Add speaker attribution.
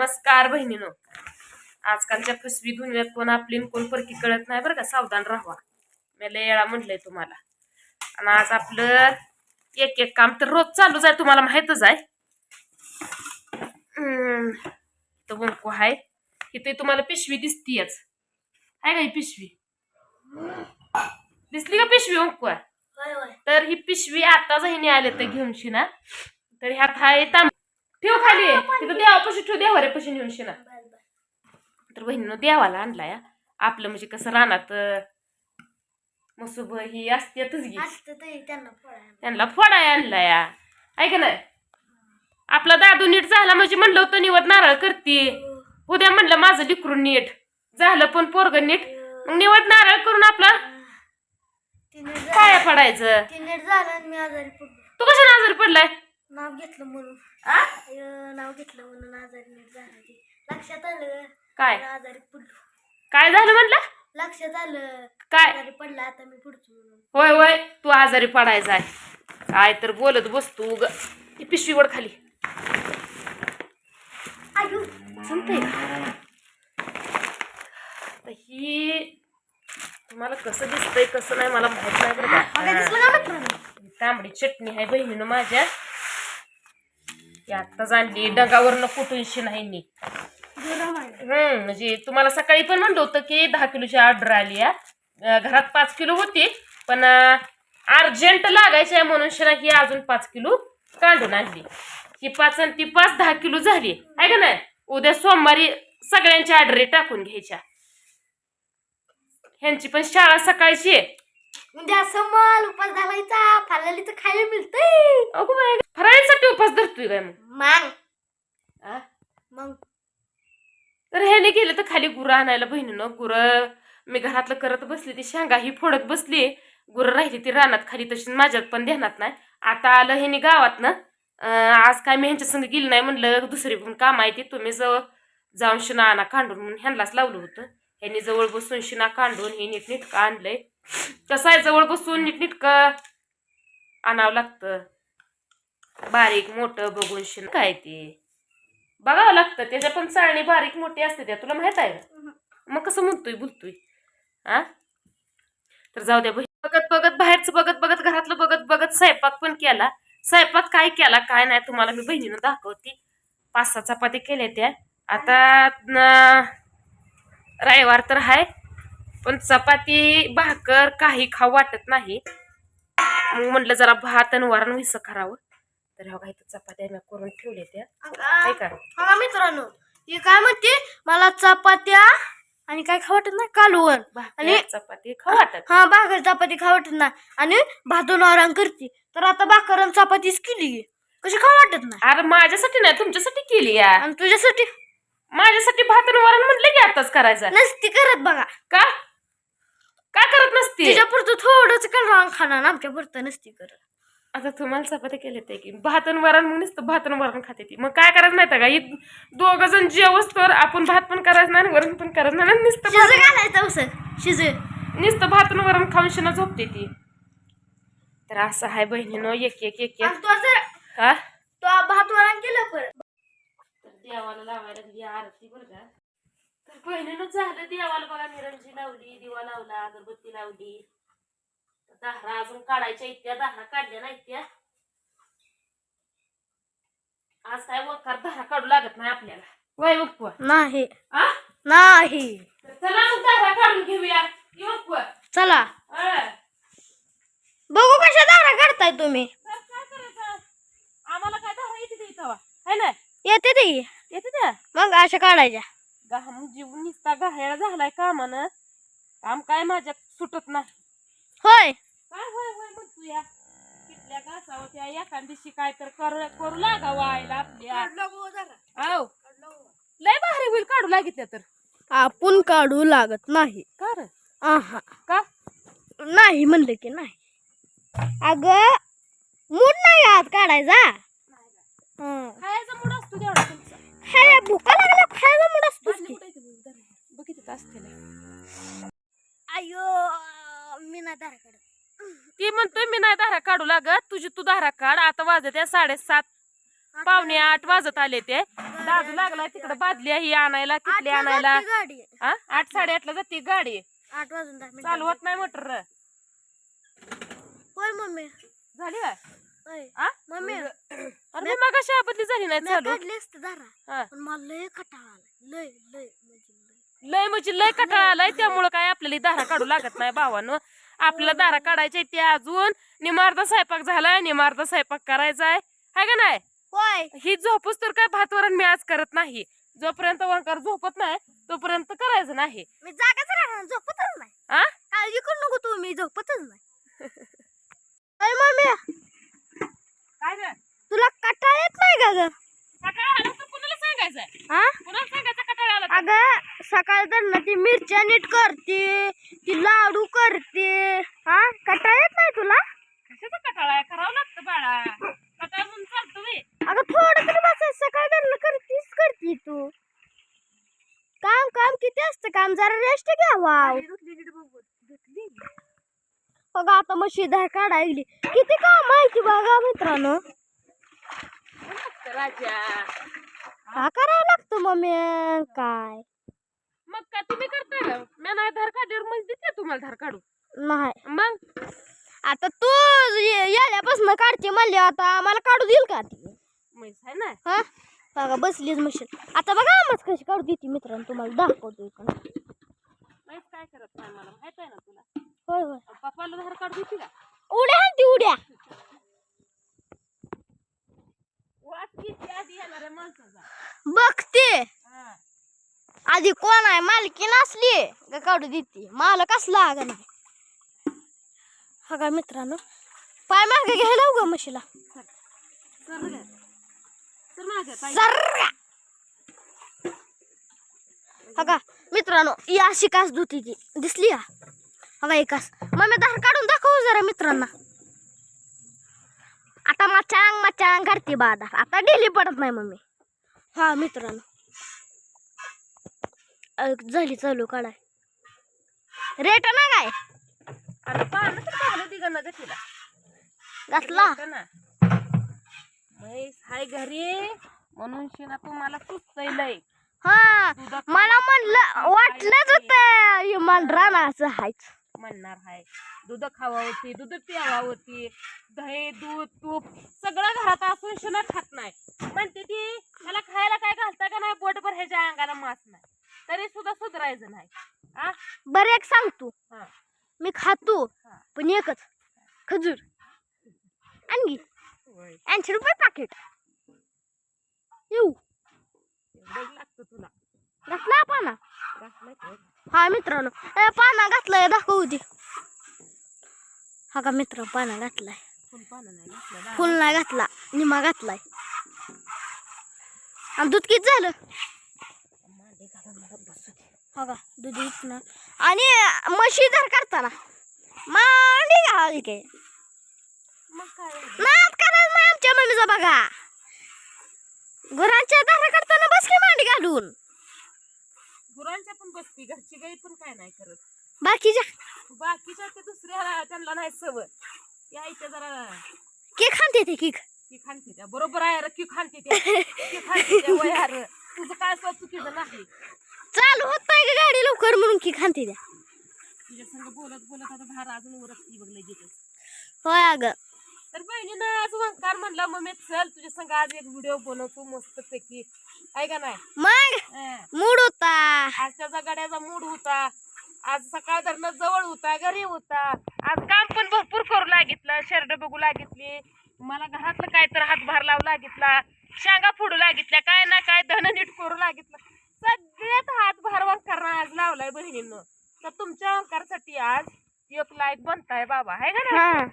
Speaker 1: नमस्कार बहिणीनो. आजकालच्या फसवी दुनियात कोण आपली न कोण परकी कळत नाही बरं का. सावधान राहावा. मी लय म्हटलंय तुम्हाला. आणि आज आपलं एक एक काम तर रोज चालूच आहे तुम्हाला माहीतच आहे. इथं वंकू आहे इथे तुम्हाला पिशवी दिसतीयच. आहे का ही पिशवी? दिसली का पिशवी वंकू? आहे तर ही पिशवी आता जहिनी आले तर घेऊन शिना तर ह्यात हाय तांब ठेव खाली. तिथं देवापाशी ठेव देवा रे पशी नेऊन शिना. तर बहिणीनं देवाला आणलाय हा. आपलं म्हणजे कसं रानात मसुब ही असतेच घे
Speaker 2: त्यांना
Speaker 1: फोडाय आणलाय हा. आहे का नाही? आपला दादू नीट झाला म्हणजे म्हणलं होतं निवड नारळ करते उद्या म्हणलं माझं लिकरून नीट. झालं पण पोरग नीट. मग निवड नारळ करून आपला पाया पडायचं. तू कशा आजारी पडलाय?
Speaker 2: नाव घेतलं म्हणून.
Speaker 1: आ?
Speaker 2: नाव घेतलं म्हणून आजारी नीट झालं ते. लक्षात आलं?
Speaker 1: काय?
Speaker 2: आजारी पडलो.
Speaker 1: काय झालं म्हणलं?
Speaker 2: लक्षात आलं?
Speaker 1: काय?
Speaker 2: आजारी पडला आता मी पुढचं म्हणून.
Speaker 1: होय होय. तू आजारी पडायचा आहे. काय तर बोलत बसतो ग ही पिशवी वर खाली.
Speaker 2: आयु
Speaker 1: संपते ही तुम्हाला कसं दिसतंय कसं नाही मला माहीत नाही बरं
Speaker 2: बघा
Speaker 1: का
Speaker 2: दिसलं का मित्रांनो
Speaker 1: तांबडी चटणी आहे बहिणीनं माझ्या. ती आत्ताच आणली डगावरनं कुठूनशी नाही
Speaker 2: मी
Speaker 1: हम्म म्हणजे तुम्हाला सकाळी पण म्हणलं होतं की दहा किलोची ऑर्डर आली आहे. घरात पाच किलो होती पण अर्जंट लागायची आहे म्हणून शिना ही अजून पाच किलो काढून आणली. ही पाच आणि ती पाच दहा किलो झाली. आहे का नाही? उद्या सोमवारी सगळ्यांच्या ऑर्डरी टाकून घ्यायच्या. ह्यांची पण शाळा सकाळची आहे.
Speaker 2: उद्या असं माल उपास घालायचा तर खायला मिळतंय.
Speaker 1: अगो फराळीसाठी उपास धरतोय काय मग?
Speaker 2: मग?
Speaker 1: आ?
Speaker 2: मग?
Speaker 1: तर ह्याने गेलं तर खाली गुरं आणायला बहिणीनं. गुरं मी घरातलं करत बसली ती शेंगा ही फोडत बसली. गुरं राहिली ती रानात खाली तशी माझ्यात पण ध्यानात नाही. आता आलं ह्याने गावात ना आज काय मी ह्यांच्या संग गेली नाही म्हणलं दुसरी पण काम आहे ती. तुम्ही जवळ जाऊन शिना आणा कांडून म्हणून ह्यांनाच लावलं होतं. ह्यांनी जवळ बसून शिना कांडून हे नीटनीटकं आणलंय. कसं आहे जवळ बसून नीटनीटकं आणावं लागतं. बारीक मोठं बघून शिन काय ते? बघावं लागतं. त्याच्या पण चाळणी बारीक मोठी असते त्या तुला माहीत आहे? का मग कसं म्हणतोय बोलतोय? हा तर जाऊ द्या बघत बघत बाहेरचं बघत बघत घरातलं बघत बघत स्वयंपाक पण केला. स्वयंपाक काय केला काय नाही तुम्हाला मी बहिणीनं दाखवते. पाच सहा चपात्या केल्या त्या. आता न- रविवार तर आहे पण चपाती भाकर काही खाऊ वाटत नाही. मग म्हटलं जरा भात आणि वरण विसं करावं. तर ह्या काही चपात्या मी करून ठेवल्या त्या. काय का
Speaker 2: हा मित्रांनो. हे काय म्हणते? मला चपात्या आणि काय खावं वाटत नाही? कालवण.
Speaker 1: भाकरी चपाती खाऊ वाटत
Speaker 2: हा भाकर चपाती खावं वाटत नाही. आणि भातून आराम करते. तर आता भाकर आणि चपातीच केली. कशी खावं वाटत नाही?
Speaker 1: अरे माझ्यासाठी नाही तुमच्यासाठी केली या
Speaker 2: आणि तुझ्यासाठी?
Speaker 1: माझ्यासाठी भात आणि वरण म्हटलं की आताच करायचं.
Speaker 2: नसती करत बघा.
Speaker 1: का? का करत नसते?
Speaker 2: तिच्या पुरतं थोडंच कालवण खाणार? आमच्या पुरतं नसती करत.
Speaker 1: आता तुम्हाला चपाती केले ते की भात आणि वरण मग नुसतं भात आणि वरण खाते ती. मग काय करायचं माहिती का? दोघ जण जेवस तर आपण भात पण करायचं नाही आणि वरण पण करायचं नाही आणि नुसतं
Speaker 2: शिज
Speaker 1: भात-
Speaker 2: घालायचं शिज.
Speaker 1: नुसतं भात आणि वरण खाऊन शिना झोपते ती. तर असं आहे बहिणीनं एक एक एक एक.
Speaker 2: तो जर
Speaker 1: हा?
Speaker 2: तो भात वरण केलं परत.
Speaker 1: तर देवाला लावायला लागली आरती बरं का. तर बहिणीनं झालं देवाला बघा निरंजी लावली दिवा लावला अगरबत्ती लावली. दहरा अजून काढायच्या इत्या दहरा काढल्या नाही त्या आज काय वकार दहरा काढू लागत नाही आपल्याला. वय बघ
Speaker 2: नाही. नाही.
Speaker 1: चला मग दहरा काढून घेऊया. बघ
Speaker 2: चला.
Speaker 1: हा.
Speaker 2: बघू कशा दारा काढताय तुम्ही.
Speaker 1: आम्हाला काय दहरा येते ना?
Speaker 2: येते ते? मग अशा काढायच्या.
Speaker 1: गाम जीव निसता घायाळा झालाय कामानं. काम काय माझ्या सुटत नाही.
Speaker 2: होय.
Speaker 1: काय होय होय म्हणतो या तिथल्या घासावं त्या एखाद दिवशी काय तर करू करू लागा वायला आपल्या. आव. लय भारी होईल काढू लागितल्या तर.
Speaker 2: आपण काढू लागत नाही.
Speaker 1: का रे?
Speaker 2: आहा.
Speaker 1: का?
Speaker 2: नाही म्हणलं की नाही. अग मूड नाही आज काढायचा. हं.
Speaker 1: खायचा मूड
Speaker 2: भुका लागल्या खायला असतो
Speaker 1: आहे असते
Speaker 2: अयो मी दारा काढत.
Speaker 1: ती म्हणतोय मी नाही धारा काढू लागत. तुझी तू धारा काढ. आता वाजत त्या साडेसात. पावणे आठ वाजत आले ते. दादू लागलाय तिकडे बादली ही आणायला
Speaker 2: आठला
Speaker 1: आणायला. हा? आठ साडेआठला जाते गाडी.
Speaker 2: आठ वाजून
Speaker 1: चालू होत नाही मोटर.
Speaker 2: होय मम्मी.
Speaker 1: झाली काय आ?
Speaker 2: मम्मी
Speaker 1: अरे मग अशी आपत्ती झाली नाही चालू.
Speaker 2: काढली असते दारा. पण मला लय कटाळा आला लय लय म्हणजे लय.
Speaker 1: म्हणजे लय कटाळा आलाय त्यामुळं काय आपल्याला दारा काढू लागत नाही भावानं. आपल्याला दारा काढायच्या ते अजून. निमार्दा स्वयंपाक झालाय निमार्दा स्वयंपाक करायचाय. हाय का नाही?
Speaker 2: होय.
Speaker 1: ही झोपूस तर काय भातवरण मी आज करत नाही. जोपर्यंत वंकार झोपत नाही तोपर्यंत करायचं नाही.
Speaker 2: मी जागाच राहणार झोपतच नाही. काळजी करू नको तू मी झोपतच नाही अरे मम्मी
Speaker 1: काय ग
Speaker 2: तुला कटाळ येत नाही का ग
Speaker 1: कटाळा आला तर कुणाला सांगायचंय
Speaker 2: हा
Speaker 1: कुणाला सांगायचं कटाळा आला तर?
Speaker 2: अगं सकाळ तर मिरच्या नीट करते ती लाडू करते. हा? कटाळ येत नाही तुला?
Speaker 1: कशाचा कटाळा आहे? करावं लागतं बाळा. कटाळा म्हणून चालतो बे.
Speaker 2: अगं थोडं तरी बसायचं सकाळ तर करतीस करती तू. काम काम किती असतं? काम जरा रेस्ट घ्यावा.
Speaker 1: बघ.
Speaker 2: आता मशी धार काढायली किती काम माहिती बघा मित्रांनो.
Speaker 1: राजा.
Speaker 2: का करावं लागतं मम्मी काय?
Speaker 1: मग का तुम्ही करता का मी नाही धार काढल्यावर म्हणजे देते तुम्हाला धार काढू
Speaker 2: नाही.
Speaker 1: मग?
Speaker 2: आता तू याल्यापासून काढते म्हणले आता मला काढू देईल का ती?
Speaker 1: आहे ना?
Speaker 2: हा? बघा बसलीच मशीन आता बघा आमच कशी काढू देते मित्रांनो तुम्हाला दाखवतो इकडं
Speaker 1: म्हैस काय करत नाही मला माहीत आहे ना तुला?
Speaker 2: होय होय.
Speaker 1: पप्पाला धार काढू देते का?
Speaker 2: उड्या हाणती उड्या.
Speaker 1: वाट किती आधी येणार आहे माणसाचा.
Speaker 2: बघते. आधी कोण आहे? मालकी नसली. का काढू देते? मालक असला अगं नाही हा का मित्रांनो पाय मागे घ्यायला उगा म्हशीला?
Speaker 1: सर
Speaker 2: हा का मित्रांनो ही अशी कास धुती ती. दिसली का? हा का ही कास. मग धार काढून दाखवू जरा मित्रांना. आता मचांग मचांग करते बाधा. आता डेली पडत नाही मम्मी. हा मित्रांनो. झाली चालू काढाय. रेट ना काय?
Speaker 1: अरे पाहणं तर पाहलं तिघांना का तिला
Speaker 2: घातला
Speaker 1: ना म्हैस हाय घरी म्हणून शिना तुम्हाला सुचतय लय.
Speaker 2: हा मला म्हणलं वाटलंच होतं इमान रानाचं हायच.
Speaker 1: म्हणणार हाय. दूध खावा होती दूध प्यावा होती दही दूध तूप सगळं घरात असून शिना खात नाही. म्हणते ती मला खायला काय घालता का नाही? बोटभर ह्याच्या अंगाला मास नाही. तरी सुद्धा सुधरायचं नाही. आ
Speaker 2: बरं एक सांगतो
Speaker 1: हा.
Speaker 2: मी खातो
Speaker 1: हा.
Speaker 2: पण एकच. खजूर. आणखी?
Speaker 1: होय.
Speaker 2: ऐंशी रुपये पाकिट येऊ.
Speaker 1: लागतं तुला.
Speaker 2: घातला पाना?
Speaker 1: घातलंय?
Speaker 2: हा मित्रांनो. ए, पाना घातलाय दाखवू दे हा का मित्र पाना घातलाय.
Speaker 1: फुल पानं नाही घातलं ना.
Speaker 2: फुल नाही घातला निमा घातलाय. आणि दूध किती झालं? का दूध विकणं आणि म्हशी जर करताना मांडी घाल के.
Speaker 1: मग काय
Speaker 2: नाद करायचं नाही आमच्या मम्मीचा बघा. गुरांच्या दारा करताना बस की मांडी घालून.
Speaker 1: गुरांच्या पण बसती घरची गाई पण काय नाही करत.
Speaker 2: बाकीच्या?
Speaker 1: बाकीच्या ते दुसऱ्या त्यांना नाही सवय. यायच्या जरा
Speaker 2: के खाते ते किक
Speaker 1: की खाणते त्या. बरोबर आहे की खाणते त्या. की खाणते त्या. तुझं काय असं चुकीचं नाही.
Speaker 2: चालू होत नाही का गाडी लवकर म्हणून की खाते त्या?
Speaker 1: तुझ्या संग बोलत बोलत आता धार अजून उरकती बघ लगेच.
Speaker 2: होय अगं.
Speaker 1: तर बहिणीनं आज वंकार म्हणला मम्मी चल तुझ्या संग आज एक व्हिडिओ बनवतो मस्त पैकी आहे का नाही?
Speaker 2: मग?
Speaker 1: हं.
Speaker 2: मूड होता.
Speaker 1: आज त्याचा गाड्याचा मूड होता. आज सकाळ धरणं जवळ होता घरी होता. आज काम पण भरपूर करू लागितलं शर्ट बघू लागितली. मला घरातलं काय तर हातभार लावू लागितला शेंगा फोडू लागितल्या काय ना काय धन नीट करू लागितलं. सगळ्यात हातभार वंकारणं आज लावलाय बहिणीनं. तर तुमच्या वंकारसाठी आज एक लाईक बनताय बाबा. आहे का ना